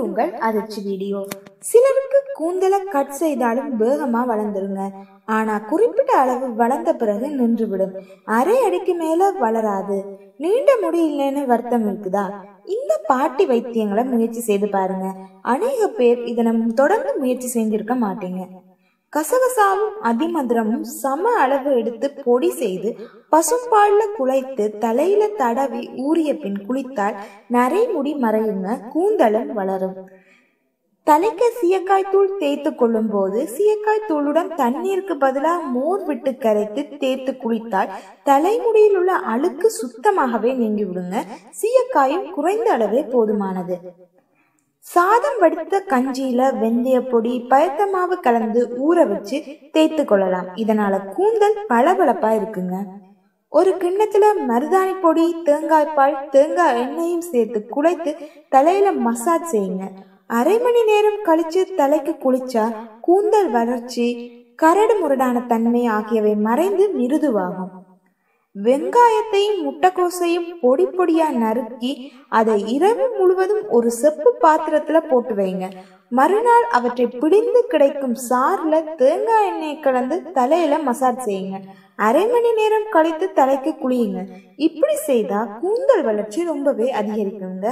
உங்கள் அதிர்ச்சி வீடியோ. சிலருக்கு கூந்தலை கட் செய்தாலும் வேகமா வளர்ந்துருங்க. ஆனா குறிப்பிட்ட அளவு வளர்ந்த பிறகு நின்றுவிடும். அரை அடிக்கு மேல வளராது. நீண்ட முடி இல்லைன்னு வருத்தம் இருக்குதா? இந்த பாட்டி வைத்தியங்களை முயற்சி செய்து பாருங்க. அநேக பேர் இதனை தொடர்ந்து முயற்சி செஞ்சிருக்க மாட்டீங்க. கசகசாவும் அதிமதுரமும் சம அளவு எடுத்து பொடி செய்து பசும்பால்ல குழைத்து தலையில தடவி ஊறிய பின் குளித்தால் நரைமுடி மறையுங்க கூந்தலும் வளரும். தலைக்கு சீயக்காய் தூள் தேய்த்து கொள்ளும் போது சீயக்காய் தூளுடன் தண்ணீருக்கு பதிலாக மோர் விட்டு கரைத்து தேய்த்து குளித்தால் தலைமுடியில் உள்ள அழுக்கு சுத்தமாகவே நீங்கி விடுங்க சீயக்காயும் குறைந்த அளவே போதுமானது. சாதம் வடித்த கஞ்சியில வெந்தய பொடி பயத்த மாவு கலந்து ஊற வச்சு தேய்த்து கொள்ளலாம். இதனால கூந்தல் பளபளப்பா இருக்குங்க. ஒரு கிண்ணத்துல மருதாணி பொடி தேங்காய் பால் தேங்காய் எண்ணெயும் சேர்த்து குழைத்து தலையில மசாஜ் செய்யுங்க. அரை மணி நேரம் கழிச்சு தலைக்கு குளிச்சா கூந்தல் வளர்ச்சி கரடு முரடான தன்மை ஆகியவை மறைந்து மிருதுவாகும். வெங்காயத்தையும் முட்டைக்கோசையும் பொடி பொடியா நறுக்கி அதை இரவு முழுவதும் ஒரு செப்பு பாத்திரத்துல போட்டு வைங்க. மறுநாள் அவற்றை பிடிந்து கிடைக்கும் சார்ல தேங்காய் எண்ணெய் கலந்து தலையில மசாஜ் செய்யுங்க. அரை மணி நேரம் கழித்து தலைக்கு குளியுங்க. இப்படி செய்தா கூந்தல் வளர்ச்சி ரொம்பவே அதிகரிக்குங்க.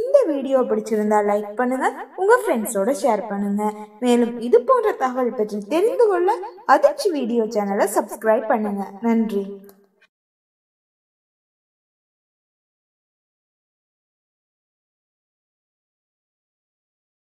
இந்த வீடியோ பிடிச்சிருந்தா லைக் பண்ணுங்க உங்க ஃப்ரெண்ட்ஸோட ஷேர் பண்ணுங்க. மேலும் இது போன்ற தகவல் பற்றி தெரிந்து கொள்ள அதிர்ச்சி வீடியோ சேனலை சப்ஸ்கிரைப் பண்ணுங்க. நன்றி.